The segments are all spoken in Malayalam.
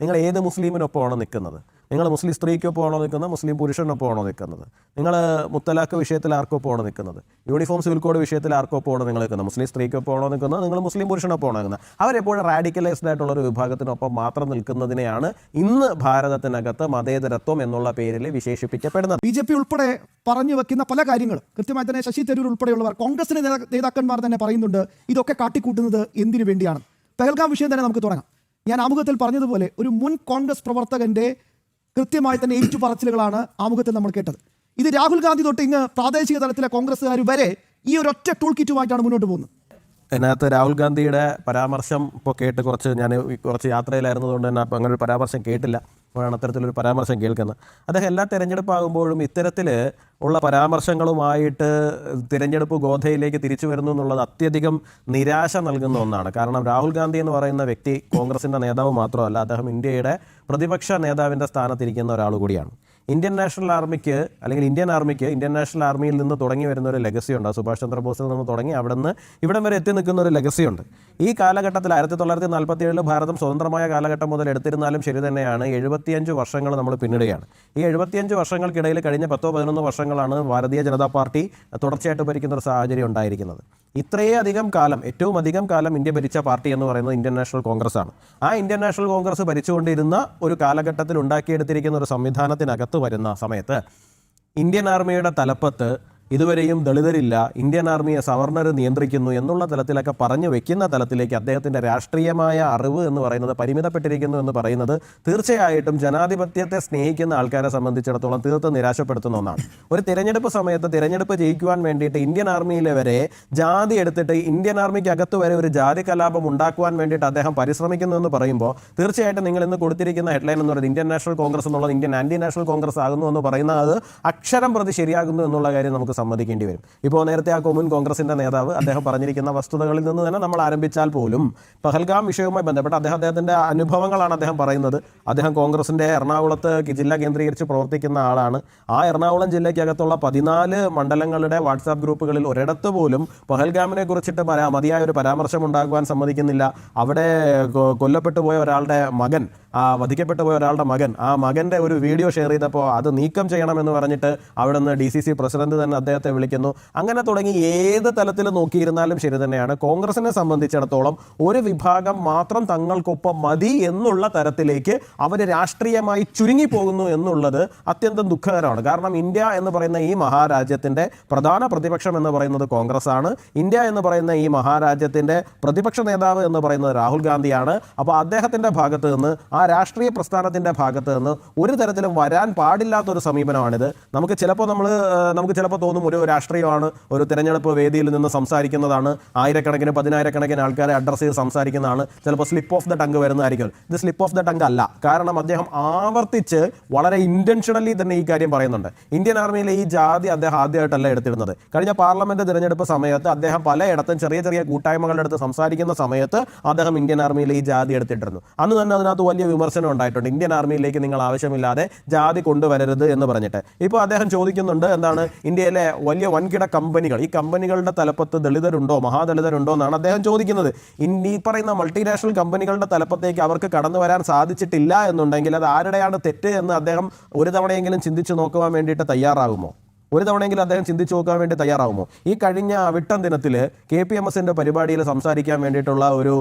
നിങ്ങൾ ഏത് മുസ്ലിമിനൊപ്പമാണോ നിൽക്കുന്നത്? നിങ്ങൾ മുസ്ലിം സ്ത്രീക്കൊപ്പമാണോ നിൽക്കുന്നത്? മുസ്ലിം പുരുഷനൊപ്പമാണോ നിൽക്കുന്നത്? നിങ്ങൾ മുത്തലാഖ് വിഷയത്തിൽ ആർക്കൊപ്പമാണോ നിൽക്കുന്നത്? യൂണിഫോം സിവിൽ കോഡ് വിഷയത്തിൽ ആർക്കൊപ്പമാണോ നിങ്ങൾ നിൽക്കുന്നത്? മുസ്ലിം സ്ത്രീക്കൊപ്പമാണോ നിൽക്കുന്നത്? നിങ്ങൾ മുസ്ലിം പുരുഷനൊപ്പമാണോ നിൽക്കുന്നത്? അവരെപ്പോഴും റാഡിക്കലൈസ്ഡ് ആയിട്ടുള്ള ഒരു വിഭാഗത്തിനൊപ്പം മാത്രം നിൽക്കുന്നതിനെയാണ് ഇന്ന് ഭാരതത്തിനകത്ത് മതേതരത്വം എന്നുള്ള പേരിൽ വിശേഷിപ്പിക്കപ്പെടുന്നത്. ബി ജെ പി ഉൾപ്പെടെ പറഞ്ഞു വെക്കുന്ന പല കാര്യങ്ങളും കൃത്യമായി തന്നെ ശശി തരൂർ ഉൾപ്പെടെയുള്ളവർ കോൺഗ്രസിന്റെ നേതാ- നേതാക്കന്മാർ തന്നെ പറയുന്നുണ്ട് ഇതൊക്കെ കാട്ടിക്കൂട്ടുന്നത് എന്തിനു വേണ്ടിയാണ്? പെഹൽഗാം വിഷയം തന്നെ നമുക്ക് തുടങ്ങാം. ഞാൻ ആമുഖത്തിൽ പറഞ്ഞതുപോലെ ഒരു മുൻ കോൺഗ്രസ് പ്രവർത്തകന്റെ കൃത്യമായി തന്നെ ഏറ്റുപറച്ചിലുകളാണ് ആമുഖത്തിൽ നമ്മൾ കേട്ടത്. ഇത് രാഹുൽ ഗാന്ധി തൊട്ട് ഇങ്ങ് പ്രാദേശിക തലത്തിലെ കോൺഗ്രസ്സുകാർ വരെ ഈ ഒരു ഒറ്റ ടൂൾ കിറ്റുമായിട്ടാണ് മുന്നോട്ട് പോകുന്നത്. അതിനകത്ത് രാഹുൽ ഗാന്ധിയുടെ പരാമർശം ഇപ്പോൾ കേട്ട് കുറച്ച് ഞാൻ കുറച്ച് യാത്രയിലായിരുന്നതുകൊണ്ട് തന്നെ അപ്പോൾ അങ്ങനെ ഒരു പരാമർശം കേട്ടില്ല. അപ്പോഴാണ് അത്തരത്തിലൊരു പരാമർശം കേൾക്കുന്നത്. അദ്ദേഹം എല്ലാ തിരഞ്ഞെടുപ്പാകുമ്പോഴും ഇത്തരത്തിൽ ഉള്ള പരാമർശങ്ങളുമായിട്ട് തിരഞ്ഞെടുപ്പ് ഗോധയിലേക്ക് തിരിച്ചു വരുന്നു എന്നുള്ളത് അത്യധികം നിരാശ നൽകുന്ന ഒന്നാണ്. കാരണം രാഹുൽ ഗാന്ധി എന്ന് പറയുന്ന വ്യക്തി കോൺഗ്രസിന്റെ നേതാവ് മാത്രമല്ല അദ്ദേഹം ഇന്ത്യയുടെ പ്രതിപക്ഷ നേതാവിന്റെ സ്ഥാനത്തിരിക്കുന്ന ഒരാൾ കൂടിയാണ്. ഇന്ത്യൻ നാഷണൽ ആർമിക്ക് അല്ലെങ്കിൽ ഇന്ത്യൻ ആർമിക്ക് ഇന്ത്യൻ നാഷണൽ ആർമിയിൽ നിന്ന് തുടങ്ങി വരുന്ന ഒരു ലെഗസി ഉണ്ട് സുഭാഷ് ചന്ദ്രബോസിൽ നിന്ന് തുടങ്ങി അവിടെ നിന്ന് ഇവിടം വരെ എത്തി നിൽക്കുന്ന ഒരു ലെഗസി ഉണ്ട് ഈ കാലഘട്ടത്തിൽ ആയിരത്തി തൊള്ളായിരത്തി നാൽപ്പത്തി ഏഴിൽ ഭാരതം സ്വതന്ത്രമായ കാലഘട്ടം മുതൽ എടുത്തിരുന്നാലും ശരി തന്നെയാണ് എഴുപത്തിയഞ്ച് വർഷങ്ങൾ നമ്മൾ പിന്നിടുകയാണ്. ഈ എഴുപത്തിയഞ്ച് വർഷങ്ങൾക്കിടയിൽ കഴിഞ്ഞ പത്തോ പതിനൊന്നോ വർഷങ്ങളാണ് ഭാരതീയ ജനതാ പാർട്ടി തുടർച്ചയായിട്ട് ഭരിക്കുന്ന ഒരു സാഹചര്യം ഉണ്ടായിരിക്കുന്നത്. ഇത്രയധികം കാലം ഏറ്റവും അധികം കാലം ഇന്ത്യ ഭരിച്ച പാർട്ടി എന്ന് പറയുന്നത് ഇന്ത്യൻ നാഷണൽ കോൺഗ്രസ് ആണ് ആ ഇന്ത്യൻ നാഷണൽ കോൺഗ്രസ് ഭരിച്ചുകൊണ്ടിരുന്ന ഒരു കാലഘട്ടത്തിൽ ഉണ്ടാക്കിയെടുത്തിരിക്കുന്ന ഒരു സംവിധാനത്തിനകത്ത് വരുന്ന സമയത്ത് ഇന്ത്യൻ ആർമിയുടെ തലപ്പത്ത് ഇതുവരെയും ദളിതരില്ല ഇന്ത്യൻ ആർമിയെ സവർണർ നിയന്ത്രിക്കുന്നു എന്നുള്ള തലത്തിലൊക്കെ പറഞ്ഞു വെക്കുന്ന തലത്തിലേക്ക് അദ്ദേഹത്തിന്റെ രാഷ്ട്രീയമായ അറിവ് എന്ന് പറയുന്നത് പരിമിതപ്പെട്ടിരിക്കുന്നു എന്ന് പറയുന്നത് തീർച്ചയായിട്ടും ജനാധിപത്യത്തെ സ്നേഹിക്കുന്ന ആൾക്കാരെ സംബന്ധിച്ചിടത്തോളം തീർത്തും നിരാശപ്പെടുത്തുന്ന ഒന്നാണ്. ഒരു തിരഞ്ഞെടുപ്പ് സമയത്ത് തിരഞ്ഞെടുപ്പ് ജയിക്കുവാൻ വേണ്ടിയിട്ട് ഇന്ത്യൻ ആർമിയിലെ വരെ ജാതി എടുത്തിട്ട് ഇന്ത്യൻ ആർമിക്ക് അകത്ത് വരെ ഒരു ജാതി കലാപം ഉണ്ടാക്കുവാൻ വേണ്ടിയിട്ട് അദ്ദേഹം പരിശ്രമിക്കുന്നു എന്ന് പറയുമ്പോൾ തീർച്ചയായിട്ടും നിങ്ങൾ ഇന്ന് കൊടുത്തിരിക്കുന്ന ഹെഡ്ലൈൻ എന്ന് പറയുന്നത് ഇന്ത്യൻ നാഷണൽ കോൺഗ്രസ് എന്നുള്ളത് ഇന്ത്യൻ ആന്റി നാഷണൽ കോൺഗ്രസ് ആകുന്നു എന്ന് പറയുന്നത് അക്ഷരം പ്രതി ശരിയാകുന്നു എന്നുള്ള കാര്യം നമുക്ക് സമ്മതിക്കേണ്ടി വരും. ഇപ്പോൾ നേരത്തെ ആ കൊമുൻ കോൺഗ്രസിന്റെ നേതാവ് അദ്ദേഹം പറഞ്ഞിരിക്കുന്ന വസ്തുതകളിൽ നിന്ന് തന്നെ നമ്മൾ ആരംഭിച്ചാൽ പോലും പഹൽഗാം വിഷയവുമായി ബന്ധപ്പെട്ട് അദ്ദേഹം അദ്ദേഹത്തിന്റെ അനുഭവങ്ങളാണ് അദ്ദേഹം പറയുന്നത്. അദ്ദേഹം കോൺഗ്രസിന്റെ എറണാകുളത്ത് ജില്ല കേന്ദ്രീകരിച്ച് പ്രവർത്തിക്കുന്ന ആളാണ്. ആ എറണാകുളം ജില്ലയ്ക്കകത്തുള്ള പതിനാല് മണ്ഡലങ്ങളുടെ വാട്സാപ്പ് ഗ്രൂപ്പുകളിൽ ഒരിടത്ത് പോലും പഹൽഗാമിനെ കുറിച്ചിട്ട് മതിയായ ഒരു പരാമർശം ഉണ്ടാകുവാൻ സമ്മതിക്കുന്നില്ല. അവിടെ കൊല്ലപ്പെട്ടു പോയ ഒരാളുടെ മകൻ ആ വധിക്കപ്പെട്ടു പോയ ഒരാളുടെ മകൻ. ആ മകന്റെ ഒരു വീഡിയോ ഷെയർ ചെയ്തപ്പോൾ അത് നീക്കം ചെയ്യണമെന്ന് പറഞ്ഞിട്ട് അവിടെ നിന്ന് ഡി സി സി പ്രസിഡന്റ് തന്നെ അദ്ദേഹത്തെ വിളിക്കുന്നു. അങ്ങനെ തുടങ്ങി ഏത് തലത്തിൽ നോക്കിയിരുന്നാലും ശരി തന്നെയാണ്. കോൺഗ്രസിനെ സംബന്ധിച്ചിടത്തോളം ഒരു വിഭാഗം മാത്രം തങ്ങൾക്കൊപ്പം മതി എന്നുള്ള തരത്തിലേക്ക് അവർ രാഷ്ട്രീയമായി ചുരുങ്ങി പോകുന്നു എന്നുള്ളത് അത്യന്തം ദുഃഖകരമാണ്. കാരണം ഇന്ത്യ എന്ന് പറയുന്ന ഈ മഹാരാജ്യത്തിന്റെ പ്രധാന പ്രതിപക്ഷം എന്ന് പറയുന്നത് കോൺഗ്രസ് ആണ് ഇന്ത്യ എന്ന് പറയുന്ന ഈ മഹാരാജ്യത്തിന്റെ പ്രതിപക്ഷ നേതാവ് എന്ന് പറയുന്നത് രാഹുൽ ഗാന്ധിയാണ്. അപ്പോൾ അദ്ദേഹത്തിന്റെ ഭാഗത്ത് നിന്ന് ആ രാഷ്ട്രീയ പ്രസ്ഥാനത്തിന്റെ ഭാഗത്ത് നിന്ന് ഒരു തരത്തിലും വരാൻ പാടില്ലാത്തൊരു സമീപനമാണിത്. നമുക്ക് ചിലപ്പോൾ നമ്മൾ നമുക്ക് ചിലപ്പോൾ തോന്നും ഒരു രാഷ്ട്രീയമാണ് ഒരു തിരഞ്ഞെടുപ്പ് വേദിയിൽ നിന്ന് സംസാരിക്കുന്നതാണ് ആയിരക്കണക്കിന് പതിനായിരക്കണക്കിന് ആൾക്കാരെ അഡ്രസ്സ് ചെയ്ത് സംസാരിക്കുന്നതാണ് ചിലപ്പോൾ സ്ലിപ്പ് ഓഫ് ദ ടങ്ക് വരുന്നതായിരിക്കും. ഇത് സ്ലിപ്പ് ഓഫ് ദ ടങ്ക് അല്ല. കാരണം അദ്ദേഹം ആവർത്തിച്ച് വളരെ ഇന്റൻഷണലി തന്നെ ഈ കാര്യം പറയുന്നുണ്ട്. ഇന്ത്യൻ ആർമിയിലെ ഈ ജാതി അദ്ദേഹം ആദ്യമായിട്ടല്ല എടുത്തിരുന്നത്. കഴിഞ്ഞ പാർലമെന്റ് തിരഞ്ഞെടുപ്പ് സമയത്ത് അദ്ദേഹം പലയിടത്തും ചെറിയ ചെറിയ കൂട്ടായ്മകളുടെ അടുത്ത് സംസാരിക്കുന്ന സമയത്ത് അദ്ദേഹം ഇന്ത്യൻ ആർമിയിലെ ഈ ജാതി എടുത്തിട്ടിരുന്നു. അന്ന് തന്നെ അതിനകത്ത് വലിയ വിമർശനം ഉണ്ടായിട്ടുണ്ട്. ഇന്ത്യൻ ആർമിയിലേക്ക് നിങ്ങൾ ആവശ്യമില്ലാതെ ജാതി കൊണ്ടുവരരുത് എന്ന് പറഞ്ഞിട്ട്. ഇപ്പോൾ അദ്ദേഹം ചോദിക്കുന്നുണ്ട് എന്താണ് ഇന്ത്യയിലെ വലിയ വൻകിട കമ്പനികൾ? ഈ കമ്പനികളുടെ തലപ്പത്ത് ദളിതരുണ്ടോ? മഹാദളിതരുണ്ടോ എന്നാണ് അദ്ദേഹം ചോദിക്കുന്നത്. ഇനി ഈ പറയുന്ന മൾട്ടിനാഷണൽ കമ്പനികളുടെ തലപ്പത്തേക്ക് അവർക്ക് കടന്നു വരാൻ സാധിച്ചിട്ടില്ല എന്നുണ്ടെങ്കിൽ അത് ആരുടെയാണ് തെറ്റ് എന്ന് അദ്ദേഹം ഒരു തവണയെങ്കിലും ചിന്തിച്ചു നോക്കുവാൻ വേണ്ടിയിട്ട് തയ്യാറാകുമോ? ഒരു തവണയെങ്കിലും അദ്ദേഹം ചിന്തിച്ചു നോക്കാൻ വേണ്ടി തയ്യാറാവുമോ? ഈ കഴിഞ്ഞ വിട്ടം ദിനത്തിൽ കെ പി എം എസിന്റെ പരിപാടിയിൽ സംസാരിക്കാൻ വേണ്ടിയിട്ടുള്ള ഒരു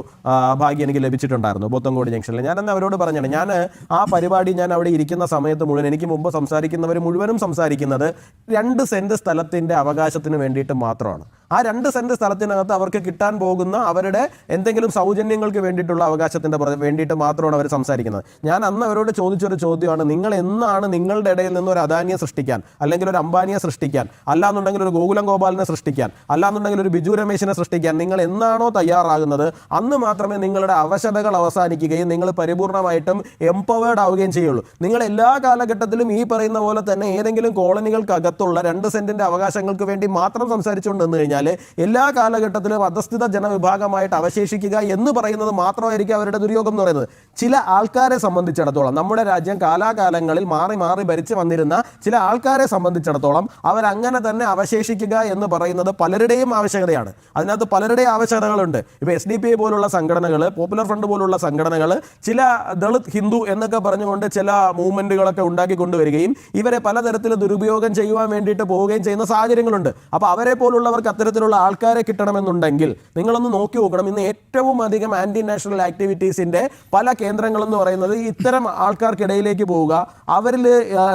ഭാഗ്യം എനിക്ക് ലഭിച്ചിട്ടുണ്ടായിരുന്നു പോത്തങ്കോട് ജംഗ്ഷനിൽ. ഞാൻ അന്ന് അവരോട് പറഞ്ഞാണ് ഞാൻ ആ പരിപാടി ഞാൻ അവിടെ ഇരിക്കുന്ന സമയത്ത് മുഴുവൻ എനിക്ക് മുമ്പ് സംസാരിക്കുന്നവർ മുഴുവനും സംസാരിക്കുന്നത് രണ്ട് സെന്റ് സ്ഥലത്തിന്റെ അവകാശത്തിന് വേണ്ടിയിട്ട് മാത്രമാണ്. ആ രണ്ട് സെന്റ് സ്ഥലത്തിനകത്ത് അവർക്ക് കിട്ടാൻ പോകുന്ന അവരുടെ എന്തെങ്കിലും സൗജന്യങ്ങൾക്ക് വേണ്ടിയിട്ടുള്ള അവകാശത്തിന്റെ പുറ- വേണ്ടിയിട്ട് മാത്രമാണ് അവർ സംസാരിക്കുന്നത്. ഞാൻ അന്ന് അവരോട് ചോദിച്ചൊരു ചോദ്യമാണ് നിങ്ങൾ എന്നാണ് നിങ്ങളുടെ ഇടയിൽ നിന്ന് ഒരു അദാനിയെ സൃഷ്ടിക്കാൻ അല്ലെങ്കിൽ ഒരു അംബാനിയെ സൃഷ്ടിക്കാൻ അല്ലാന്നുണ്ടെങ്കിൽ ഒരു ഗോകുലം ഗോപാലിനെ സൃഷ്ടിക്കാൻ അല്ലാന്നുണ്ടെങ്കിൽ ഒരു ബിജു രമേശിനെ സൃഷ്ടിക്കാൻ നിങ്ങൾ എന്നാണോ തയ്യാറാകുന്നത് അന്ന് മാത്രമേ നിങ്ങളുടെ അവശതകൾ അവസാനിക്കുകയും നിങ്ങൾ പരിപൂർണമായിട്ടും എംപവേർഡ് ആവുകയും ചെയ്യുള്ളൂ. നിങ്ങൾ എല്ലാ കാലഘട്ടത്തിലും ഈ പറയുന്ന പോലെ തന്നെ ഏതെങ്കിലും കോളനികൾക്കകത്തുള്ള രണ്ട് സെന്റിന്റെ അവകാശങ്ങൾക്ക് വേണ്ടി മാത്രം സംസാരിച്ചുകൊണ്ട് നിന്ന് കഴിഞ്ഞാൽ എല്ലാ കാലഘട്ടത്തിലും അധസ്ഥിത ജനവിഭാഗമായിട്ട് അവശേഷിക്കുക എന്ന് പറയുന്നത് മാത്രമായിരിക്കും അവരുടെ ദുര്യോഗം എന്ന് പറയുന്നത്. ചില ആൾക്കാരെ സംബന്ധിച്ചിടത്തോളം നമ്മുടെ രാജ്യം കാലാകാലങ്ങളിൽ മാറി മാറി ഭരിച്ചു വന്നിരുന്ന ചില ആൾക്കാരെ സംബന്ധിച്ചിടത്തോളം അവരങ്ങനെ തന്നെ അവശേഷിക്കുക എന്ന് പറയുന്നത് പലരുടെയും ആവശ്യകതയാണ്. അതിനകത്ത് പലരുടെയും ആവശ്യകതകളുണ്ട്. ഇപ്പോൾ എസ് ഡി പി ഐ പോലുള്ള സംഘടനകൾ പോപ്പുലർ ഫ്രണ്ട് പോലുള്ള സംഘടനകൾ ചില ദളിത് ഹിന്ദു എന്നൊക്കെ പറഞ്ഞുകൊണ്ട് ചില മൂവ്മെന്റുകളൊക്കെ ഉണ്ടാക്കി കൊണ്ടുവരികയും ഇവരെ പലതരത്തിൽ ദുരുപയോഗം ചെയ്യുവാൻ വേണ്ടിയിട്ട് പോവുകയും ചെയ്യുന്ന സാഹചര്യങ്ങളുണ്ട്. അപ്പോൾ അവരെ പോലുള്ളവർക്ക് അത്തരത്തിലുള്ള ആൾക്കാരെ കിട്ടണമെന്നുണ്ടെങ്കിൽ നിങ്ങളൊന്ന് നോക്കി നോക്കണം. ഇന്ന് ഏറ്റവും അധികം ആന്റി നാഷണൽ ആക്ടിവിറ്റീസിന്റെ പല കേന്ദ്രങ്ങളെന്ന് പറയുന്നത് ഇത്തരം ആൾക്കാർക്കിടയിലേക്ക് പോവുക അവരിൽ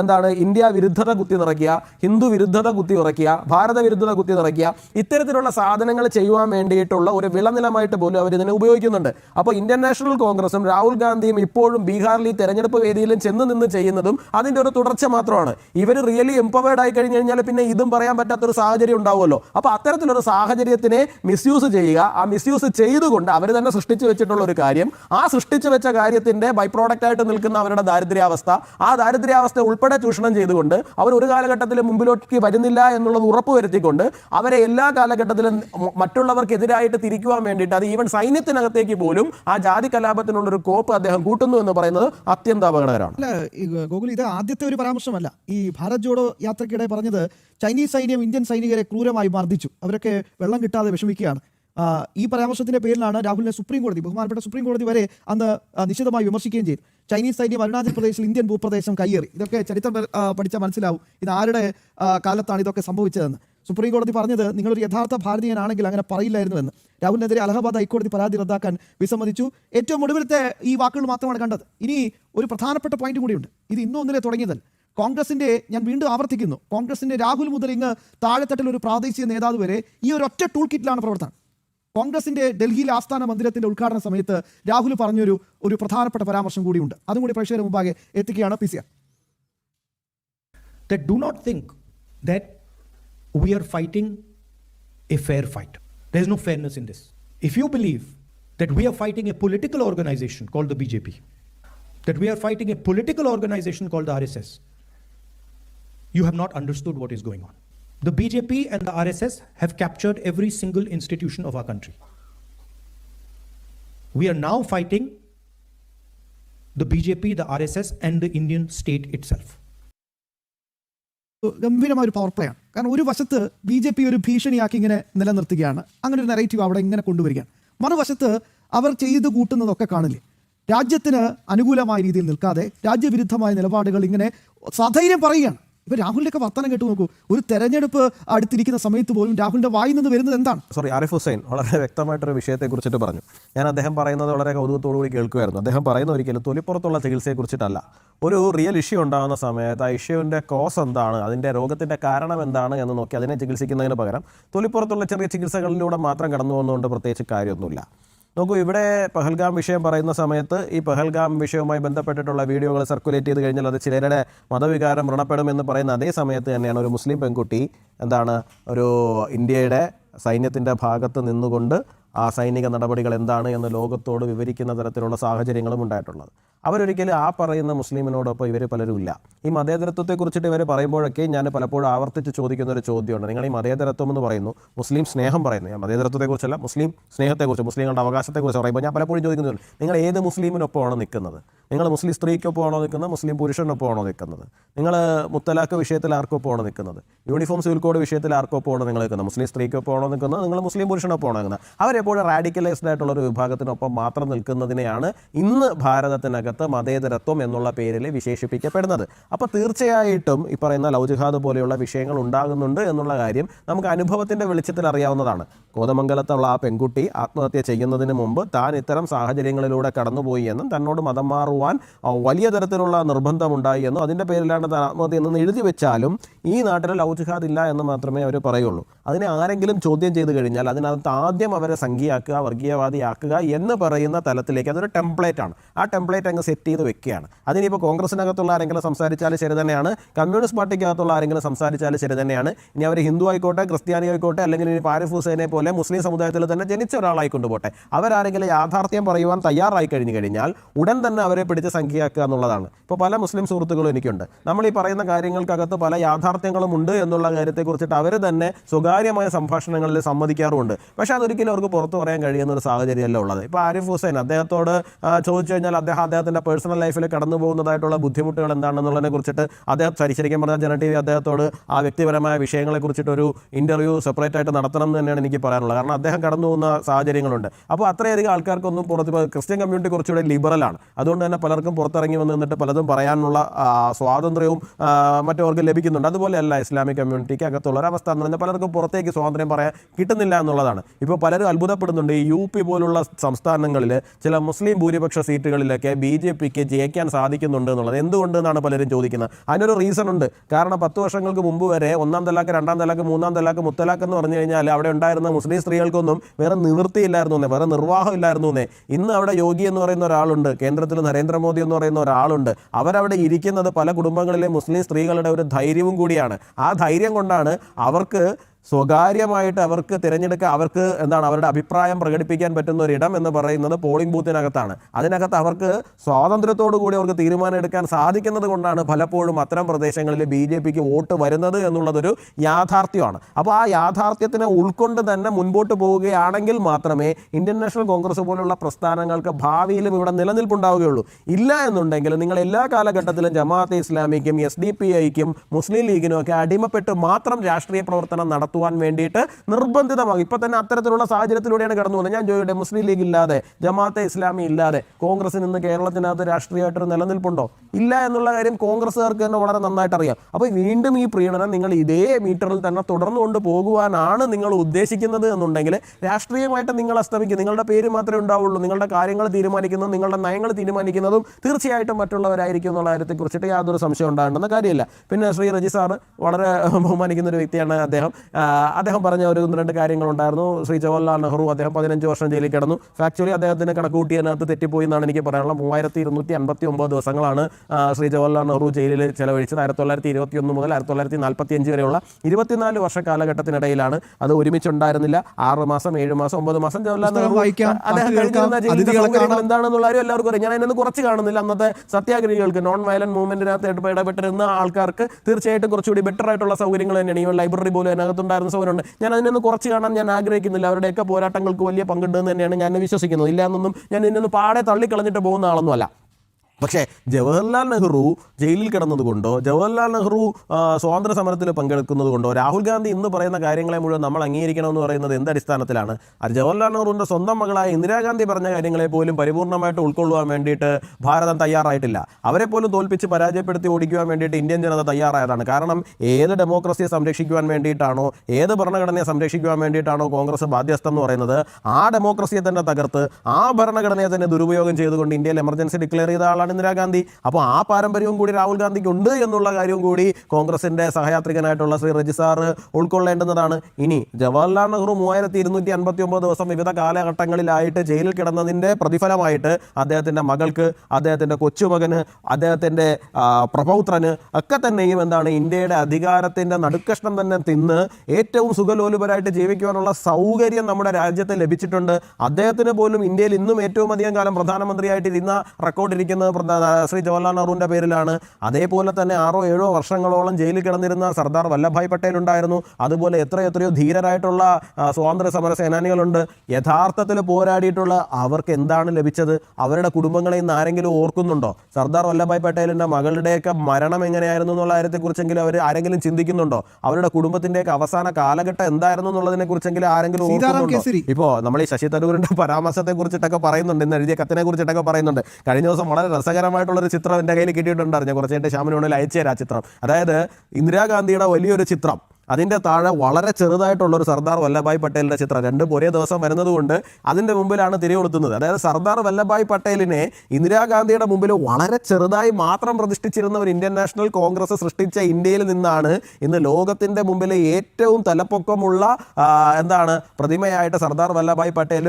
എന്താണ് ഇന്ത്യ വിരുദ്ധത കുത്തി നിറയ്ക്കുക ഹിന്ദു വിരുദ്ധത കുത്തി ഉറക്കുക ഭാരത വിരുദ്ധത കുത്തി ഉറക്കിയ ഇത്തരത്തിലുള്ള സാധനങ്ങൾ ചെയ്യുവാൻ വേണ്ടിയിട്ടുള്ള ഒരു വിളനിലമായിട്ട് പോലും അവർ ഇതിനെ ഉപയോഗിക്കുന്നുണ്ട്. അപ്പോൾ ഇന്ത്യൻ നാഷണൽ കോൺഗ്രസും രാഹുൽ ഗാന്ധിയും ഇപ്പോഴും ബീഹാറിൽ ഈ തെരഞ്ഞെടുപ്പ് വേദിയിലും ചെന്ന് നിന്ന് ചെയ്യുന്നതും അതിന്റെ ഒരു തുടർച്ച മാത്രമാണ്. ഇവർ റിയലി എംപവേർഡ് ആയി കഴിഞ്ഞു കഴിഞ്ഞാൽ പിന്നെ ഇതും പറയാൻ പറ്റാത്ത ഒരു സാഹചര്യം ഉണ്ടാവുമല്ലോ. അപ്പോൾ അത്തരത്തിലൊരു സാഹചര്യത്തിനെ മിസ്യൂസ് ചെയ്യുക ആ മിസ്യൂസ് ചെയ്തുകൊണ്ട് അവർ തന്നെ സൃഷ്ടിച്ചു വെച്ചിട്ടുള്ള ഒരു കാര്യം ആ സൃഷ്ടിച്ചു വെച്ച കാര്യത്തിന്റെ ബൈ പ്രോഡക്റ്റ് ആയിട്ട് നിൽക്കുന്ന അവരുടെ ദാരിദ്ര്യാവസ്ഥ ആ ദാരിദ്ര്യാവസ്ഥ ഉൾപ്പെടെ ചൂഷണം ചെയ്തുകൊണ്ട് അവർ ഒരു കാലഘട്ടത്തിലും മുമ്പിലേക്ക് വരുന്നില്ല എന്നുള്ളത് ഉറപ്പ് വരുത്തിക്കൊണ്ട് അവരെ എല്ലാ കാലഘട്ടത്തിലും മറ്റുള്ളവർക്കെതിരായിട്ട് തിരിക്കുവാൻ വേണ്ടിയിട്ട് അത് ഈവൻ സൈന്യത്തിനകത്തേക്ക് പോലും ആ ജാതി കലാപത്തിനുള്ളൊരു കോപ്പ് അദ്ദേഹം കൂട്ടുന്നു എന്ന് പറയുന്നത് അത്യന്തം അപകടകരമാണ്. അല്ല ഗോകുൽ ഇത് ആദ്യത്തെ ഒരു പരാമർശമല്ല. ഈ ഭാരത് ജോഡോ യാത്രയ്ക്കിടെ പറഞ്ഞത് ചൈനീസ് സൈന്യം ഇന്ത്യൻ സൈനികരെ ക്രൂരമായി മർദ്ദിച്ചു. അവരൊക്കെ വെള്ളം കിട്ടാതെ വിഷമിക്കുകയാണ്. ഈ പരാമർശത്തിന്റെ പേരിലാണ് രാഹുലിനെ സുപ്രീം കോടതി ബഹുമാനപ്പെട്ട സുപ്രീം കോടതി വരെ അന്ന് നിശിതമായി വിമർശിക്കുകയും ചെയ്തു. ചൈനീസ് സൈന്യം അരുണാചൽ പ്രദേശിൽ ഇന്ത്യൻ ഭൂപ്രദേശം കയ്യേറി. ഇതൊക്കെ ചരിത്രം പഠിച്ച പഠിച്ചാൽ മനസ്സിലാവും. ഇത് ആരുടെ കാലത്താണ് ഇതൊക്കെ സംഭവിച്ചതെന്ന്. സുപ്രീം കോടതി പറഞ്ഞത് നിങ്ങളൊരു യഥാർത്ഥ ഭാരതീയനാണെങ്കിൽ അങ്ങനെ പറയില്ലായിരുന്നുവെന്ന്. രാഹുലിനെതിരെ അലഹബാദ് ഹൈക്കോടതി പരാതി റദ്ദാക്കാൻ വിസമ്മതിച്ചു. ഏറ്റവും ഒടുവിലത്തെ ഈ വാക്കുകൾ മാത്രമാണ് കണ്ടത്. ഇനി ഒരു പ്രധാനപ്പെട്ട പോയിന്റ് കൂടിയുണ്ട്. ഇത് ഇന്നും ഒന്നിലെ തുടങ്ങിയതല്ല. കോൺഗ്രസിന്റെ ഞാൻ വീണ്ടും ആവർത്തിക്കുന്നു കോൺഗ്രസിന്റെ രാഹുൽ മുതൽ ഇങ്ങ് താഴെത്തട്ടിൽ ഒരു പ്രാദേശിക നേതാവ് വരെ ഈ ഒരു ഒറ്റ ടൂൾ കിറ്റിലാണ് പ്രവർത്തനം. കോൺഗ്രസിന്റെ ഡൽഹിയിൽ ആസ്ഥാന മന്ദിരത്തിന്റെ ഉദ്ഘാടന സമയത്ത് രാഹുൽ പറഞ്ഞൊരു ഒരു പ്രധാനപ്പെട്ട പരാമർശം കൂടിയുണ്ട്. അതും കൂടി പ്രേക്ഷകരുടെ മുമ്പാകെ എത്തിക്കുകയാണ് P C R. Do not think you are fighting a fair fight there no fairness in this if you believe that we are fighting a political organisation call the B J P that we are fighting a political organisation call the R S S you have not understood what is going on The BJP and the RSS have captured every single institution of our country. We are now fighting the BJP, the RSS, and the Indian state itself. ഗംഭീരമായ ഒരു പവർ പ്ലേ ആണ്. കാരണം ഒരു വശത്ത് ബി ജെ പി ഒരു ഭീഷണിയാക്കി ഇങ്ങനെ നിലനിർത്തുകയാണ്. അങ്ങനെ ഒരു നെറേറ്റീവ് അവിടെ ഇങ്ങനെ കൊണ്ടുവരികയാണ്. മറുവശത്ത് അവർ ചെയ്തു കൂട്ടുന്നതൊക്കെ കാണില്ലേ? രാജ്യത്തിന് അനുകൂലമായ രീതിയിൽ നിൽക്കാതെ രാജ്യവിരുദ്ധമായ നിലപാടുകൾ ഇങ്ങനെ സധൈര്യം പറയുകയാണ്. ഇപ്പൊ രാഹുലിന്റെ വർത്തമാനം കേട്ടു നോക്കൂ. ഒരു തെരഞ്ഞെടുപ്പ് അടുത്തിരിക്കുന്ന സമയത്ത് പോലും രാഹുലിന്റെ വായിൽ നിന്ന് വരുന്നത് എന്താണ്? സോറി ആരിഫ് ഹുസൈൻ വളരെ വ്യക്തമായിട്ടൊരു വിഷയത്തെ കുറിച്ചിട്ട് പറഞ്ഞു. ഞാൻ അദ്ദേഹം പറയുന്നത് വളരെ കൗതുകത്തോടുകൂടി കേൾക്കുമായിരുന്നു അദ്ദേഹം പറയുന്ന ഒരിക്കലും തൊലിപ്പുറത്തുള്ള ചികിത്സയെ കുറിച്ചിട്ടല്ല. ഒരു റിയൽ ഇഷ്യൂ ഉണ്ടാകുന്ന സമയത്ത് ആ ഇഷ്യൂവിന്റെ കോസ് എന്താണ്? അതിന്റെ രോഗത്തിന്റെ കാരണം എന്താണ് എന്ന് നോക്കി അതിനെ ചികിത്സിക്കുന്നതിന് പകരം തൊലിപ്പുറത്തുള്ള ചെറിയ ചികിത്സകളിലൂടെ മാത്രം കടന്നു പോകുന്നതുകൊണ്ട് പ്രത്യേകിച്ച് കാര്യമൊന്നുമില്ല. നോക്കൂ ഇവിടെ പഹൽഗാം വിഷയം പറയുന്ന സമയത്ത് ഈ പഹൽഗാം വിഷയവുമായി ബന്ധപ്പെട്ടിട്ടുള്ള വീഡിയോകൾ സർക്കുലേറ്റ് ചെയ്ത് കഴിഞ്ഞാൽ അത് ചിലരുടെ മതവികാരം വ്രണപ്പെടുമെന്ന് പറയുന്ന അതേ സമയത്ത് തന്നെയാണ് ഒരു മുസ്ലിം പെൺകുട്ടി എന്താണ് ഒരു ഇന്ത്യയുടെ സൈന്യത്തിന്റെ ഭാഗത്ത് നിന്നുകൊണ്ട് ആ സൈനിക നടപടികൾ എന്താണ് എന്ന് ലോകത്തോട് വിവരിക്കുന്ന തരത്തിലുള്ള സാഹചര്യങ്ങളും ഉണ്ടായിട്ടുള്ളത്. അവരൊരിക്കലും ആ പറയുന്ന മുസ്ലിമിനോടൊപ്പം ഇവർ പലരും ഇല്ല. ഈ മതേതരത്വത്തെക്കുറിച്ചിട്ട് ഇവർ പറയുമ്പോഴൊക്കെ ഞാൻ പലപ്പോഴും ആവർത്തിച്ച് ചോദിക്കുന്ന ഒരു ചോദ്യമുണ്ട്. നിങ്ങൾ ഈ മതേതരത്വം എന്ന് പറയുന്നു മുസ്ലിം സ്നേഹം പറയുന്നു. ഞാൻ മതേതരത്വത്തെക്കുറിച്ചല്ല മുസ്ലിം സ്നേഹത്തെക്കുറിച്ച് മുസ്ലിങ്ങളുടെ അവകാശത്തെക്കുറിച്ച് പറയുമ്പോൾ ഞാൻ പലപ്പോഴും ചോദിക്കുന്നുണ്ട് നിങ്ങൾ ഏത് മുസ്ലിമിനൊപ്പമാണ് നിൽക്കുന്നത്? നിങ്ങൾ മുസ്ലിം സ്ത്രീക്കൊപ്പമാണോ നിൽക്കുന്നത്? മുസ്ലിം പുരുഷനൊപ്പമാണോ നിൽക്കുന്നത്? നിങ്ങൾ മുത്തലാഖ് വിഷയത്തിൽ ആർക്കൊപ്പമാണോ നിൽക്കുന്നത്? യൂണിഫോം സിവിൽ കോഡ് വിഷയത്തിൽ ആർക്കൊപ്പമാണോ നിങ്ങൾ നിൽക്കുന്നത്? മുസ്ലിം സ്ത്രീക്കൊപ്പമാണോ നിൽക്കുന്നത്? നിങ്ങൾ മുസ്ലിം പുരുഷനൊപ്പമാണോ നിൽക്കുന്നത്? അവരെപ്പോഴും റാഡിക്കലൈസ്ഡ് ആയിട്ടുള്ള ഒരു വിഭാഗത്തിനൊപ്പം മാത്രം നിൽക്കുന്നതിനെയാണ് ഇന്ന് ഭാരതത്തിനകത്ത് മതേതരത്വം എന്നുള്ള പേരിൽ വിശേഷിപ്പിക്കപ്പെടുന്നത്. അപ്പോൾ തീർച്ചയായിട്ടും ഈ പറയുന്ന ലൗജിഹാദ് പോലെയുള്ള വിഷയങ്ങൾ ഉണ്ടാകുന്നുണ്ട് എന്നുള്ള കാര്യം നമുക്ക് അനുഭവത്തിന്റെ വെളിച്ചത്തിൽ അറിയാവുന്നതാണ്. കോതമംഗലത്തുള്ള ആ പെൺകുട്ടി ആത്മഹത്യ ചെയ്യുന്നതിന് മുമ്പ് താൻ ഇത്തരം സാഹചര്യങ്ങളിലൂടെ കടന്നുപോയി എന്നും തന്നോട് മതം മാറുവാൻ വലിയ തരത്തിലുള്ള നിർബന്ധമുണ്ടായി എന്നും അതിന്റെ പേരിലാണ് താൻ ആത്മഹത്യ എന്ന് എഴുതി വെച്ചാലും ഈ നാട്ടിൽ ലൗജിഹാദ് ഇല്ല എന്ന് മാത്രമേ അവർ പറയുള്ളൂ. അതിനെ ആരെങ്കിലും ചോദ്യം ചെയ്ത് കഴിഞ്ഞാൽ അതിനകത്ത് ആദ്യം അവരെ സംഘിയാക്കുക വർഗീയവാദിയാക്കുക എന്ന് പറയുന്ന തലത്തിലേക്ക് അതൊരു ആണ്. ആ ടെംപ്ലേറ്റ് അങ്ങ് സെറ്റ് ചെയ്ത് വെക്കുകയാണ്. അതിനിപ്പോൾ കോൺഗ്രസിനകത്തുള്ള ആരെങ്കിലും സംസാരിച്ചാൽ ശരി തന്നെയാണ്. കമ്മ്യൂണിസ്റ്റ് പാർട്ടിക്കകത്തുള്ള ആരെങ്കിലും സംസാരിച്ചാൽ ശരി തന്നെയാണ്. ഇനി അവർ ഹിന്ദു ആയിക്കോട്ടെ ക്രിസ്ത്യാനി ആയിക്കോട്ടെ അല്ലെങ്കിൽ ഇനി പാരിഫ് ഹുസൈനെ പോലെ മുസ്ലിം സമുദായത്തിൽ തന്നെ ജനിച്ച ഒരാളായി കൊണ്ടുപോട്ടെ. അവരാരെങ്കിലും യാഥാർത്ഥ്യം പറയുവാൻ തയ്യാറായി കഴിഞ്ഞു കഴിഞ്ഞാൽ ഉടൻ തന്നെ അവരെ പിടിച്ച് സംഖ്യയാക്കുക എന്നുള്ളതാണ്. ഇപ്പോൾ പല മുസ്ലിം സുഹൃത്തുക്കളും എനിക്കുണ്ട്. നമ്മൾ ഈ പറയുന്ന കാര്യങ്ങൾക്കകത്ത് പല യാഥാർത്ഥ്യങ്ങളും ഉണ്ട് എന്നുള്ള കാര്യത്തെക്കുറിച്ചിട്ട് അവർ തന്നെ സ്വകാര്യമായ സംഭാഷണങ്ങളിൽ സമ്മതിക്കാറുമുണ്ട്. പക്ഷേ അതൊരിക്കലും അവർക്ക് പുറത്തു പറയാൻ കഴിയുന്ന ഒരു സാഹചര്യമല്ല ഉള്ളത്. ഇപ്പോൾ ആരിഫ് ഹുസൈൻ അദ്ദേഹത്തോട് ചോദിച്ചു കഴിഞ്ഞാൽ അദ്ദേഹം അദ്ദേഹത്തിന്റെ പേഴ്സണൽ ലൈഫിൽ കടന്നു പോകുന്നതായിട്ടുള്ള ബുദ്ധിമുട്ടുകൾ എന്താണെന്നുള്ളതിനെ കുറിച്ചിട്ട് അദ്ദേഹം ശരി- ശരിക്കും പറഞ്ഞാൽ ജന ടി വി അദ്ദേഹത്തോട് ആ വ്യക്തിപരമായ വിഷയങ്ങളെ കുറിച്ചിട്ടൊരു ഇന്റർവ്യൂ സെപ്പറേറ്റ് ആയിട്ട് നടത്തണം എന്ന് തന്നെയാണ് എനിക്ക് പറയാനുള്ളത്. കാരണം അദ്ദേഹം കടന്നു പോകുന്ന സാഹചര്യങ്ങളുണ്ട്. അപ്പോൾ അത്രയധികം ആൾക്കാർക്കൊന്നും പുറത്ത് ക്രിസ്ത്യൻ കമ്മ്യൂണിറ്റി കുറച്ചുകൂടെ ലിബറലാണ് അതുകൊണ്ട് തന്നെ പലർക്കും പുറത്തിറങ്ങി വന്ന് നിന്നിട്ട് പലതും പറയാനുള്ള സ്വാതന്ത്ര്യവും മറ്റവർക്ക് ലഭിക്കുന്നുണ്ട്. അതുപോലെയല്ല ഇസ്ലാമിക് കമ്മ്യൂണിറ്റിക്ക് അകത്തുള്ള ഒരു അവസ്ഥ എന്ന് പറഞ്ഞാൽ പലർക്കും പുറത്തേക്ക് സ്വാതന്ത്ര്യം പറയാൻ കിട്ടുന്നില്ല എന്നുള്ളതാണ്. ഇപ്പോൾ പലരും അത്ഭുതപ്പെടുന്നുണ്ട് ഈ യു പി പോലുള്ള സംസ്ഥാനങ്ങളിൽ ചില മുസ്ലിം ഭൂരിപക്ഷ സീറ്റുകളിലൊക്കെ ബി ജെ പിക്ക് ജയിക്കാൻ സാധിക്കുന്നുണ്ട് എന്നുള്ളത് എന്തുകൊണ്ട് എന്നാണ് പലരും ചോദിക്കുന്നത്? അതിനൊരു റീസൺ ഉണ്ട്. കാരണം പത്ത് വർഷങ്ങൾക്ക് മുമ്പ് വരെ ഒന്നാം തലാക്ക് രണ്ടാം തലാക്ക് മൂന്നാം തലാക്ക് മുത്തലാക്ക് എന്ന് പറഞ്ഞു കഴിഞ്ഞാൽ അവിടെ ഉണ്ടായിരുന്ന മുസ്ലിം സ്ത്രീകൾക്കൊന്നും വേറെ നിവൃത്തിയില്ലായിരുന്നു എന്നേ വേറെ നിർവാഹം ഇല്ലായിരുന്നു എന്നേ. ഇന്ന് അവിടെ യോഗി എന്ന് പറയുന്ന ഒരാളുണ്ട്. കേന്ദ്രത്തിൽ നരേന്ദ്രമോദി എന്ന് പറയുന്ന ഒരാളുണ്ട്. അവരവിടെ ഇരിക്കുന്നത് പല കുടുംബങ്ങളിലെ മുസ്ലിം സ്ത്രീകളുടെ ഒരു ധൈര്യവും കൂടിയാണ്. ആ ധൈര്യം കൊണ്ടാണ് അവർക്ക് സ്വകാര്യമായിട്ട് അവർക്ക് തിരഞ്ഞെടുക്കുക അവർക്ക് എന്താണ് അവരുടെ അഭിപ്രായം പ്രകടിപ്പിക്കാൻ പറ്റുന്ന ഒരു ഇടം എന്ന് പറയുന്നത് പോളിംഗ് ബൂത്തിനകത്താണ്. അതിനകത്ത് അവർക്ക് സ്വാതന്ത്ര്യത്തോടു കൂടി അവർക്ക് തീരുമാനം എടുക്കാൻ സാധിക്കുന്നത് കൊണ്ടാണ് പലപ്പോഴും അത്തരം പ്രദേശങ്ങളിൽ ബി ജെ പിക്ക് വോട്ട് വരുന്നത് എന്നുള്ളതൊരു യാഥാർത്ഥ്യമാണ്. അപ്പോൾ ആ യാഥാർത്ഥ്യത്തിനെ ഉൾക്കൊണ്ട് തന്നെ മുൻപോട്ട് പോവുകയാണെങ്കിൽ മാത്രമേ ഇന്ത്യൻ നാഷണൽ കോൺഗ്രസ് പോലുള്ള പ്രസ്ഥാനങ്ങൾക്ക് ഭാവിയിലും ഇവിടെ നിലനിൽപ്പുണ്ടാവുകയുള്ളൂ. ഇല്ല എന്നുണ്ടെങ്കിൽ നിങ്ങൾ എല്ലാ കാലഘട്ടത്തിലും ജമാഅത്തെ ഇസ്ലാമിക്കും എസ് ഡി പി ഐക്കും മുസ്ലിം ലീഗിനും ഒക്കെ അടിമപ്പെട്ട് മാത്രം രാഷ്ട്രീയ പ്രവർത്തനം നടത്തുവാൻ വേണ്ടിയിട്ട് നിർബന്ധിതമാകും. ഇപ്പൊ തന്നെ അത്തരത്തിലുള്ള സാഹചര്യത്തിലൂടെയാണ് കടന്നു പോകുന്നത്. ഞാൻ ചോദിക്കട്ടെ മുസ്ലിം ലീഗ് ഇല്ലാതെ ജമാഅത്തെ ഇസ്ലാമി ഇല്ലാതെ കോൺഗ്രസിന് ഇന്ന് കേരളത്തിനകത്ത് രാഷ്ട്രീയമായിട്ടൊരു നിലനിൽപ്പുണ്ടോ? ഇല്ല എന്നുള്ള കാര്യം കോൺഗ്രസ്സുകാർക്ക് തന്നെ വളരെ നന്നായിട്ട് അറിയാം. അപ്പോൾ വീണ്ടും ഈ പ്രീണനം നിങ്ങൾ ഇതേ മീറ്ററിൽ തന്നെ തുടർന്നു കൊണ്ട് പോകുവാനാണ് നിങ്ങൾ ഉദ്ദേശിക്കുന്നത് എന്നുണ്ടെങ്കിൽ രാഷ്ട്രീയമായിട്ട് നിങ്ങൾ അസ്തമിക്കും. നിങ്ങളുടെ പേര് മാത്രമേ ഉണ്ടാവുള്ളൂ. നിങ്ങളുടെ കാര്യങ്ങൾ തീരുമാനിക്കുന്നതും നിങ്ങളുടെ നയങ്ങൾ തീരുമാനിക്കുന്നതും തീർച്ചയായിട്ടും മറ്റുള്ളവരായിരിക്കും എന്നുള്ള കാര്യത്തെക്കുറിച്ചിട്ട് യാതൊരു സംശയം ഉണ്ടാകേണ്ടെന്ന കാര്യമില്ല. പിന്നെ ശ്രീ റജി സാറ് വളരെ ബഹുമാനിക്കുന്ന ഒരു വ്യക്തിയാണ് അദ്ദേഹം. അദ്ദേഹം പറഞ്ഞ ഒരു ഒന്ന് രണ്ട് കാര്യങ്ങളുണ്ടായിരുന്നു. ശ്രീ ജവഹർലാൽ നെഹ്റു അദ്ദേഹം പതിനഞ്ച് വർഷം ജയിലിൽ കിടന്നു. ഫാക്ച്വലി അദ്ദേഹത്തിന് കണക്ക് കൂട്ടിയതിനകത്ത് തെറ്റിപ്പോയി എന്നാണ് എനിക്ക് പറയാനുള്ളത്. മൂവായിരത്തി ഇരുന്നൂറ്റി അൻപത്തി ഒമ്പത് ദിവസങ്ങളാണ് ശ്രീ ജവഹർലാൽ നെഹ്റു ജയിലിൽ ചെലവഴിച്ചത്. ആയിരത്തി തൊള്ളായിരത്തി ഇരുപത്തി ഒന്ന് മുതൽ ആയിരത്തി തൊള്ളായിരത്തി നാൽപ്പത്തി അഞ്ച് വരെയുള്ള ഇരുപത്തിനാല് വർഷ കാലഘട്ടത്തിനിടയിലാണ് അത് ഒരുമിച്ചുണ്ടായിരുന്നില്ല. ആറ് മാസം ഏഴ് മാസം ഒമ്പത് മാസം ജവഹർലാൽ നെഹ്റു അദ്ദേഹം കഴിക്കുന്ന കാണാം. എന്താണെന്നുള്ള കാര്യം എല്ലാവർക്കും അറിയാം. ഞാൻ അതിനൊന്നും കുറച്ച് കാണുന്നില്ല. അന്നത്തെ സത്യാഗ്രഹികൾക്ക് നോൺ വയലന്റ് മൂവ്മെന്റിനകത്ത് ഇടപെട്ടിരുന്ന ആൾക്കാർക്ക് തീർച്ചയായിട്ടും കുറച്ചുകൂടി ബെറ്റർ ആയിട്ടുള്ള സൗകര്യങ്ങൾ തന്നെയാണ്. ഈ ലൈബ്രറി പോലും അതിനകത്തുണ്ടായിരുന്ന സൗകര്യമുണ്ട്. ഞാൻ അതിനൊന്ന് കുറച്ച് കാണാൻ ഞാൻ ആഗ്രഹിക്കുന്നില്ല. അവരുടെയൊക്കെ പോരാട്ടങ്ങൾക്ക് വലിയ പങ്കുണ്ടെന്ന് തന്നെയാണ് ഞാൻ വിശ്വസിക്കുന്നത്. ഇല്ല എന്നൊന്നും ഞാൻ ഇതിനൊന്ന് പാടെ തള്ളിക്കളഞ്ഞിട്ട് പോകുന്ന ആളൊന്നും അല്ല പക്ഷേ ജവഹർലാൽ നെഹ്റു ജയിലിൽ കിടന്നതുകൊണ്ടോ ജവഹർലാൽ നെഹ്റു സ്വാതന്ത്ര്യ സമരത്തിൽ പങ്കെടുക്കുന്നത് കൊണ്ടോ രാഹുൽ ഗാന്ധി ഇന്ന് പറയുന്ന കാര്യങ്ങളെ മുഴുവൻ നമ്മൾ അംഗീകരിക്കണമെന്ന് പറയുന്നത് എന്ത് അടിസ്ഥാനത്തിലാണ്? അത് ജവഹർലാൽ നെഹ്റുവിന്റെ സ്വന്തം മകളായ ഇന്ദിരാഗാന്ധി പറഞ്ഞ കാര്യങ്ങളെ പോലും പരിപൂർണമായിട്ട് ഉൾക്കൊള്ളുവാൻ വേണ്ടിയിട്ട് ഭാരതം തയ്യാറായിട്ടില്ല. അവരെ പോലും തോൽപ്പിച്ച് പരാജയപ്പെടുത്തി ഓടിക്കുവാൻ വേണ്ടിയിട്ട് ഇന്ത്യൻ ജനത തയ്യാറായതാണ്. കാരണം ഏത് ഡെമോക്രസിയെ സംരക്ഷിക്കുവാൻ വേണ്ടിയിട്ടാണോ ഏത് ഭരണഘടനയെ സംരക്ഷിക്കുവാൻ വേണ്ടിയിട്ടാണോ കോൺഗ്രസ് ബാധ്യസ്ഥം എന്ന് പറയുന്നത് ആ ഡെമോക്രസിയെ തന്നെ തകർത്ത് ആ ഭരണഘടനയെ തന്നെ ദുരുപയോഗം ചെയ്തുകൊണ്ട് ഇന്ത്യയിൽ എമർജൻസി ഡിക്ലെയർ ചെയ്ത ആളാണ് ഇന്ദിരാഗാന്ധി അപ്പോൾ ആ പാരമ്പര്യവും കൂടി രാഹുൽ ഗാന്ധിക്ക് ഉണ്ട് എന്നുള്ള കാര്യവും കൂടി കോൺഗ്രസിന്റെ സഹയാത്രികനായിട്ടുള്ള ശ്രീ റജി സാറ് ഉൾക്കൊള്ളേണ്ടുന്നതാണ്. ഇനി ജവഹർലാൽ നെഹ്റു മൂവായിരത്തി ഇരുന്നൂറ്റി അൻപത്തി ഒമ്പത് ദിവസം വിവിധ കാലഘട്ടങ്ങളിലായിട്ട് ജയിലിൽ കിടന്നതിന്റെ പ്രതിഫലമായിട്ട് അദ്ദേഹത്തിന്റെ മകൾക്ക് അദ്ദേഹത്തിന്റെ കൊച്ചുമകന് അദ്ദേഹത്തിന്റെ പ്രപൗത്രന് ഒക്കെ തന്നെയും എന്താണ് ഇന്ത്യയുടെ അധികാരത്തിന്റെ നടുക്കഷ്ണം തന്നെ തിന്ന് ഏറ്റവും സുഖലോലുപരായിട്ട് ജീവിക്കുവാനുള്ള സൗകര്യം നമ്മുടെ രാജ്യത്ത് ലഭിച്ചിട്ടുണ്ട്. അദ്ദേഹത്തിന് പോലും ഇന്ത്യയിൽ ഇന്നും ഏറ്റവും അധികം കാലം പ്രധാനമന്ത്രിയായിട്ട് ഇരുന്ന റെക്കോർഡ് ഇരിക്കുന്നത് ശ്രീ ജവഹർലാൽ നെഹ്റുവിന്റെ പേരിലാണ്. അതേപോലെ തന്നെ ആറോ ഏഴോ വർഷങ്ങളോളം ജയിലിൽ കിടന്നിരുന്ന സർദാർ വല്ലഭായ് പട്ടേൽ ഉണ്ടായിരുന്നു. അതുപോലെ എത്ര എത്രയോ ധീരരായിട്ടുള്ള സ്വാതന്ത്ര്യ സമര സേനാനികളുണ്ട്. യഥാർത്ഥത്തിൽ പോരാടിയിട്ടുള്ള അവർക്ക് എന്താണ് ലഭിച്ചത്? അവരുടെ കുടുംബങ്ങളെ ഇന്ന് ആരെങ്കിലും ഓർക്കുന്നുണ്ടോ? സർദാർ വല്ലഭായ് പട്ടേലിന്റെ മകളുടെയൊക്കെ മരണം എങ്ങനെയായിരുന്നു എന്നുള്ള കാര്യത്തെക്കുറിച്ചെങ്കിലും അവർ ആരെങ്കിലും ചിന്തിക്കുന്നുണ്ടോ? അവരുടെ കുടുംബത്തിന്റെയൊക്കെ അവസാന കാലഘട്ടം എന്തായിരുന്നു എന്നുള്ളതിനെ കുറിച്ചെങ്കിലും ആരെങ്കിലും ഓർക്കുന്നുണ്ടോ? ഇപ്പോൾ ഇപ്പോ നമ്മൾ ഈ ശശി തരൂരിന്റെ പരാമർശത്തെ കുറിച്ചിട്ടൊക്കെ പറയുന്നുണ്ട് ഇന്ന് എഴുതിയ കത്തിനെ കുറിച്ചിട്ടൊക്കെ പറയുന്നുണ്ട്. കഴിഞ്ഞ ദിവസം വളരെ രസകരമായിട്ടുള്ള ഒരു ചിത്രം എന്റെ കയ്യിൽ കിട്ടിയിട്ടുണ്ടായിരുന്നു ഞാൻ കഴിഞ്ഞിട്ട് ശ്യാമിനോണിൽ അയച്ചു തരാം ആ ചിത്രം. അതായത് ഇന്ദിരാഗാന്ധിയുടെ വലിയൊരു ചിത്രം. അതിന്റെ താഴെ വളരെ ചെറുതായിട്ടുള്ളൊരു സർദാർ വല്ലഭായ് പട്ടേലിന്റെ ചിത്രം. രണ്ടും ഒരേ ദിവസം വരുന്നതുകൊണ്ട് അതിന്റെ മുമ്പിലാണ് തിരികൊളുത്തുന്നത് അതായത് സർദാർ വല്ലഭായ് പട്ടേലിനെ ഇന്ദിരാഗാന്ധിയുടെ മുമ്പിൽ വളരെ ചെറുതായി മാത്രം പ്രതിഷ്ഠിച്ചിരുന്ന ഒരു ഇന്ത്യൻ നാഷണൽ കോൺഗ്രസ് സൃഷ്ടിച്ച ഇന്ത്യയിൽ നിന്നാണ് ഇന്ന് ലോകത്തിന്റെ മുമ്പിൽ ഏറ്റവും തലപ്പൊക്കമുള്ള എന്താണ് പ്രതിമയായിട്ട് സർദാർ വല്ലഭായ് പട്ടേൽ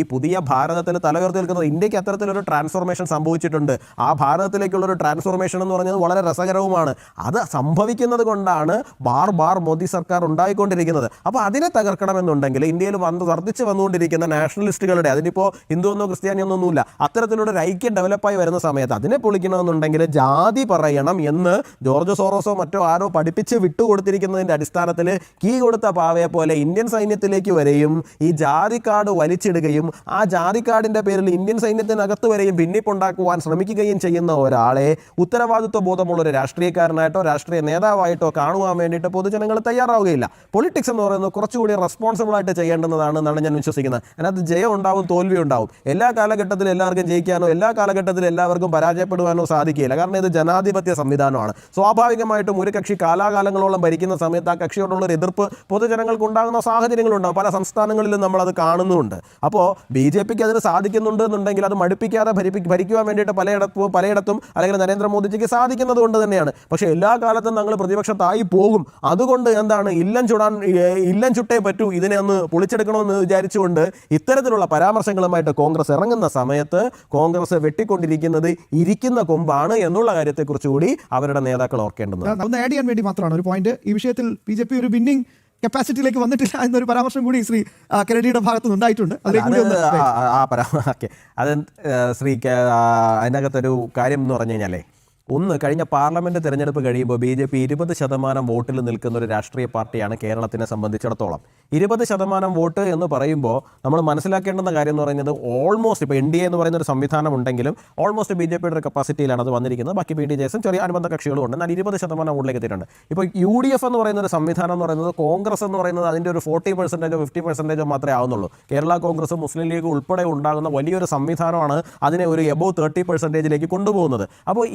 ഈ പുതിയ ഭാരതത്തിൽ തലയുയർത്തി നിൽക്കുന്നത് ഇന്ത്യയ്ക്ക് അത്തരത്തിലൊരു ട്രാൻസ്ഫോർമേഷൻ സംഭവിച്ചിട്ടുണ്ട്. ആ ഭാരതത്തിലേക്കുള്ളൊരു ട്രാൻസ്ഫോർമേഷൻ എന്ന് പറഞ്ഞത് വളരെ രസകരവുമാണ്. അത് സംഭവിക്കുന്നത് കൊണ്ടാണ് ബാർ ബാർ സർക്കാർ ഉണ്ടായിക്കൊണ്ടിരിക്കുന്നത്. അപ്പോൾ അതിനെ തകർക്കണമെന്നുണ്ടെങ്കിൽ ഇന്ത്യയിൽ വന്ന് വർദ്ധിച്ചു വന്നുകൊണ്ടിരിക്കുന്ന നാഷണലിസ്റ്റുകളുടെ അതിനിപ്പോൾ ഹിന്ദു എന്നോ ക്രിസ്ത്യാനി ഒന്നുമില്ല അത്തരത്തിലൊരു ഐക്യം ഡെവലപ്പായി വരുന്ന സമയത്ത് അതിനെ പൊളിക്കണമെന്നുണ്ടെങ്കിൽ ജാതി പറയണം എന്ന് ജോർജ് സോറോസോ മറ്റോ ആരോ പഠിപ്പിച്ച് വിട്ടുകൊടുത്തിരിക്കുന്നതിന്റെ അടിസ്ഥാനത്തിൽ കീ കൊടുത്ത പാവയെ പോലെ ഇന്ത്യൻ സൈന്യത്തിലേക്ക് വരെയും ഈ ജാതി കാർഡ് വലിച്ചിടുകയും ആ ജാതി കാർഡിന്റെ പേരിൽ ഇന്ത്യൻ സൈന്യത്തിനകത്ത് വരെയും ഭിന്നിപ്പുണ്ടാക്കുവാൻ ശ്രമിക്കുകയും ചെയ്യുന്ന ഒരാളെ ഉത്തരവാദിത്വ ബോധമുള്ള ഒരു രാഷ്ട്രീയക്കാരനായിട്ടോ രാഷ്ട്രീയ നേതാവായിട്ടോ കാണുവാൻ വേണ്ടിയിട്ട് പൊതുജനങ്ങൾ തയ്യാറാവുകയില്ല. പൊളിറ്റിക്സ് എന്ന് പറയുന്നത് കുറച്ചുകൂടി റെസ്പോൺസിബിൾ ആയിട്ട് ചെയ്യേണ്ടതാണ് എന്നാണ് ഞാൻ വിശ്വസിക്കുന്നത്. അതിനകത്ത് ജയം ഉണ്ടാവും തോൽവി ഉണ്ടാവും. എല്ലാ കാലഘട്ടത്തിലും എല്ലാവർക്കും ജയിക്കാനോ എല്ലാ കാലഘട്ടത്തിലും എല്ലാവർക്കും പരാജയപ്പെടുവാനോ സാധിക്കില്ല കാരണം ഇത് ജനാധിപത്യ സംവിധാനമാണ്. സ്വാഭാവികമായിട്ടും ഒരു കക്ഷി കാലാകാലങ്ങളോളം ഭരിക്കുന്ന സമയത്ത് ആ കക്ഷിയോടുള്ള ഒരു എതിർപ്പ് പൊതുജനങ്ങൾക്ക് ഉണ്ടാകുന്ന സാഹചര്യങ്ങളുണ്ടാവും പല സംസ്ഥാനങ്ങളിലും നമ്മളത് കാണുന്നുണ്ട്. അപ്പോൾ ബി ജെ പിക്ക് അതിന് സാധിക്കുന്നുണ്ട് എന്നുണ്ടെങ്കിൽ അത് മടുപ്പിക്കാതെ ഭരിപ്പി ഭരിക്കുവാൻ വേണ്ടിയിട്ട് പലയിടത്തും പലയിടത്തും അല്ലെങ്കിൽ നരേന്ദ്രമോദിജിക്ക് സാധിക്കുന്നത് കൊണ്ട് തന്നെയാണ്. പക്ഷേ എല്ലാ കാലത്തും ഞങ്ങൾ പ്രതിപക്ഷത്തായി പോകും. അതുകൊണ്ട് എന്താണ് ഇല്ലം ചുടാൻ ഇല്ലം ചുട്ടേ പറ്റൂ ഇതിനെ ഒന്ന് പൊളിച്ചെടുക്കണമെന്ന് വിചാരിച്ചുകൊണ്ട് ഇത്തരത്തിലുള്ള പരാമർശങ്ങളുമായിട്ട് കോൺഗ്രസ് ഇറങ്ങുന്ന സമയത്ത് കോൺഗ്രസ് വെട്ടിക്കൊണ്ടിരിക്കുന്നത് ഇരിക്കുന്ന കൊമ്പാണ് എന്നുള്ള കാര്യത്തെക്കുറിച്ച് കൂടി അവരുടെ നേതാക്കൾ ഓർക്കേണ്ടത് ഒന്ന് ആഡ് ചെയ്യാൻ വേണ്ടി മാത്രമാണ്. ഒരു പോയിന്റ് ഈ വിഷയത്തിൽ ബി ജെ പി ഒരു വിന്നിംഗ് കപ്പാസിറ്റിയിലേക്ക് വന്നിട്ടില്ല എന്നൊരു പരാമർശം കൂടി ശ്രീ കെനഡിയുടെ ഭാഗത്ത് നിന്ന് ഉണ്ടായിട്ടുണ്ട്. അതിലേക്ക് അത് ഒന്ന് ആ- ആ- ആ പരാ ഓക്കെ. അത് ശ്രീ അതിനകത്തൊരു കാര്യം എന്ന് പറഞ്ഞു കഴിഞ്ഞാലേ ഒന്ന് കഴിഞ്ഞ പാർലമെന്റ് തെരഞ്ഞെടുപ്പ് കഴിയുമ്പോൾ ബി ജെ പി ഇരുപത് ശതമാനം വോട്ടിൽ നിൽക്കുന്ന ഒരു രാഷ്ട്രീയ പാർട്ടിയാണ് കേരളത്തിനെ സംബന്ധിച്ചിടത്തോളം. ഇരുപത് ശതമാനം വോട്ട് എന്ന് പറയുമ്പോൾ നമ്മൾ മനസ്സിലാക്കേണ്ടുന്ന കാര്യം എന്ന് പറയുന്നത് ഓൾമോസ്റ്റ് ഇപ്പോൾ എൻ ഡി എ എന്ന് പറയുന്ന ഒരു സംവിധാനം ഉണ്ടെങ്കിലും ഓൾമോസ്റ്റ് ബി ജെ പിയുടെ ഒരു കപ്പാസിറ്റിയിലാണ് അത് വന്നിരിക്കുന്നത്. ബാക്കി ബി ഡി ജെ എസും ചെറിയ അനുബന്ധ കക്ഷികളും ഉണ്ട്. എന്നാൽ ഇരുപത് ശതമാനം വോട്ടിലേക്ക് എത്തിയിട്ടുണ്ട്. ഇപ്പോൾ യു ഡി എഫ് എന്ന് പറയുന്ന ഒരു സംവിധാനം എന്ന് പറയുന്നത് കോൺഗ്രസ് എന്ന് പറയുന്നത് അതിന്റെ ഒരു ഫോർട്ടി പെർസെന്റേജോ ഫിഫ്റ്റി പെർസെന്റേജോ മാത്രമേ ആവുന്നുള്ളൂ. കേരള കോൺഗ്രസ് മുസ്ലിം ലീഗ് ഉൾപ്പെടെ ഉണ്ടാകുന്ന വലിയൊരു സംവിധാനമാണ് അതിനെ ഒരു എബോവ് തേർട്ടി പെർസെന്റേജിലേക്ക് കൊണ്ടുപോകുന്നത്. അപ്പോൾ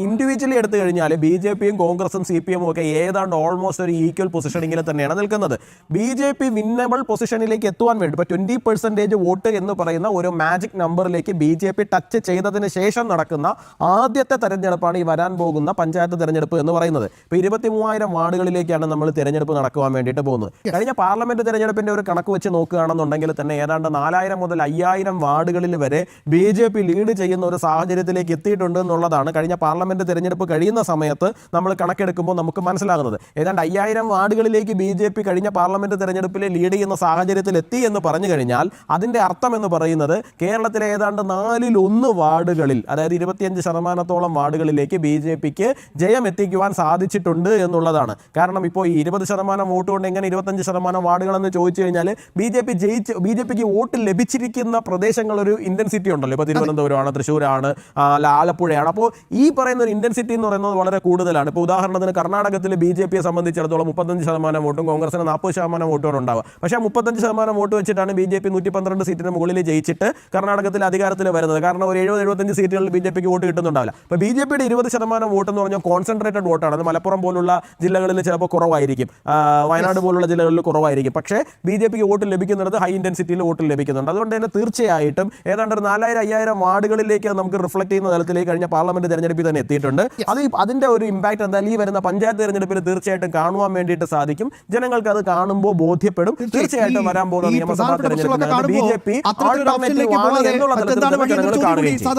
ഇൻഡിവിജ്വലി എടുത്തു കഴിഞ്ഞാൽ ബി ജെ പിയും കോൺഗ്രസും സി പി എമ്മും ഒക്കെ ഏതാണ്ട് ഓൾമോസ്റ്റ് ഒരു ഈക്വൽ പൊസിഷനിങ്ങിൽ തന്നെയാണ് നിൽക്കുന്നത്. ബി ജെ പി വിന്നബിൾ പൊസിഷനിലേക്ക് എത്തുവാൻ വേണ്ടി ഇപ്പോൾ ട്വന്റി പെർസെന്റേജ് വോട്ട് എന്ന് പറയുന്ന ഒരു മാജിക് നമ്പറിലേക്ക് ബി ജെ പി ടച്ച് ചെയ്തതിന് ശേഷം നടക്കുന്ന ആദ്യത്തെ തെരഞ്ഞെടുപ്പാണ് ഈ വരാൻ പോകുന്ന പഞ്ചായത്ത് തെരഞ്ഞെടുപ്പ് എന്ന് പറയുന്നത്. ഇപ്പോൾ ഇരുപത്തി മൂവായിരം വാർഡുകളിലേക്കാണ് നമ്മൾ തെരഞ്ഞെടുപ്പ് നടക്കുവാൻ വേണ്ടിയിട്ട് പോകുന്നത്. കഴിഞ്ഞ പാർലമെന്റ് തെരഞ്ഞെടുപ്പിന്റെ ഒരു കണക്ക് വെച്ച് നോക്കുകയാണെന്നുണ്ടെങ്കിൽ തന്നെ ഏതാണ്ട് നാലായിരം മുതൽ അയ്യായിരം വാർഡുകളിൽ വരെ ബി ജെ പി ലീഡ് ചെയ്യുന്ന ഒരു സാഹചര്യത്തിലേക്ക് എത്തിയിട്ടുണ്ട് എന്നുള്ളതാണ്. കഴിഞ്ഞ പാർലമെന്റ് തെരഞ്ഞെടുപ്പ് കഴിയുന്ന സമയത്ത് നമ്മൾ കണക്കെടുക്കുമ്പോൾ നമുക്ക് മനസ്സിലാകുന്നത്. ഏതാണ്ട് അയ്യായിരം വാർഡുകളിലേക്ക് ബി ജെ പി കഴിഞ്ഞ പാർലമെന്റ് തെരഞ്ഞെടുപ്പിൽ ലീഡ് ചെയ്യുന്ന സാഹചര്യത്തിൽ എത്തി എന്ന് പറഞ്ഞു കഴിഞ്ഞാൽ അതിന്റെ അർത്ഥം എന്ന് പറയുന്നത് കേരളത്തിലെ ഏതാണ്ട് നാലിൽ ഒന്ന് വാർഡുകളിൽ അതായത് ഇരുപത്തിയഞ്ച് ശതമാനത്തോളം വാർഡുകളിലേക്ക് ബി ജെ പിക്ക് ജയം എത്തിക്കുവാൻ സാധിച്ചിട്ടുണ്ട് എന്നുള്ളതാണ്. കാരണം ഇപ്പോൾ ഈ ഇരുപത് ശതമാനം വോട്ട് കൊണ്ട് എങ്ങനെ ഇരുപത്തഞ്ച് ശതമാനം വാർഡുകളെന്ന് ചോദിച്ചു കഴിഞ്ഞാൽ ബി ജെ പി ജയിച്ച് ബി ജെ പിക്ക് വോട്ട് ലഭിച്ചിരിക്കുന്ന പ്രദേശങ്ങളൊരു ഇന്റൻസിറ്റി ഉണ്ടല്ലോ. ഇപ്പോൾ തിരുവനന്തപുരമാണ് തൃശ്ശൂരാണ് ആലപ്പുഴയാണ് അപ്പോൾ ഈ പറയുന്ന ഒരു ഇന്റൻസിറ്റി എന്ന് പറയുന്നത് വളരെ കൂടുതലാണ്. ഇപ്പോൾ ഉദാഹരണത്തിന് കർണാടകത്തിൽ ബി ജെ പിയെ സംബന്ധിച്ചിടത്തോളം മുപ്പത്തഞ്ച് ശതമാനം വോട്ടും കോൺഗ്രസിന് നാൽപ്പത് ശതമാനം വോട്ടുകൾ ഉണ്ടാവുക. പക്ഷേ മുപ്പത്തഞ്ച് ശതമാനം വോട്ട് വെച്ചിട്ടാണ് ബി ജെ പി നൂറ്റി പന്ത്രണ്ട് സീറ്റിന് മുകളിൽ ജയിച്ചിട്ട് കർണാടകത്തിൽ അധികാരത്തിൽ വരുന്നത്. കാരണം ഒരു എഴുപത് എഴുപത്തഞ്ച് സീറ്റുകളിൽ ബി ജെ പിക്ക് വോട്ട് കിട്ടുന്നുണ്ടാവില്ല. അപ്പോൾ ബി ജെ പിയുടെ ഇരുപത് ശതമാനം വോട്ട് എന്ന് പറഞ്ഞാൽ കോൺസെൻട്രേറ്റഡ് വോട്ടാണ്. അത് മലപ്പുറം പോലുള്ള ജില്ലകളിൽ ചിലപ്പോൾ കുറവായിരിക്കും. വയനാട് പോലുള്ള ജില്ലകളിൽ കുറവായിരിക്കും. പക്ഷേ ബി ജെ പിക്ക് വോട്ട് ലഭിക്കുന്നിടത്ത് ഹൈ ഇന്റൻസിറ്റിയിൽ വോട്ട് ലഭിക്കുന്നുണ്ട്. അതുകൊണ്ട് തന്നെ തീർച്ചയായിട്ടും ഏതാണ്ട് ഒരു നാലായിരം അയ്യായിരം വാർഡുകളിലേക്ക് നമുക്ക് റിഫ്ലക്ട് ചെയ്യുന്ന തലത്തിലേക്ക് കഴിഞ്ഞ പാർലമെന്റ് തെരഞ്ഞെടുപ്പിൽ തന്നെ എത്തിയിട്ടുണ്ട്. അത് അതിന്റെ ഒരു ഇമ്പാക്ട് എന്തായാലും ഈ വരുന്ന പഞ്ചായത്ത് തെരഞ്ഞെടുപ്പിൽ തീർച്ചയായിട്ടും കാണുവാൻ വേണ്ടിയിട്ട് സാധിക്കും. ജനങ്ങൾക്ക് അത് കാണുമ്പോൾ ബോധ്യപ്പെടും. തീർച്ചയായിട്ടും വരാൻ പോകുന്ന നിയമസഭാ തെരഞ്ഞെടുപ്പ് ബി ജെ പി എന്നുള്ള ജനങ്ങൾ കാണുകയും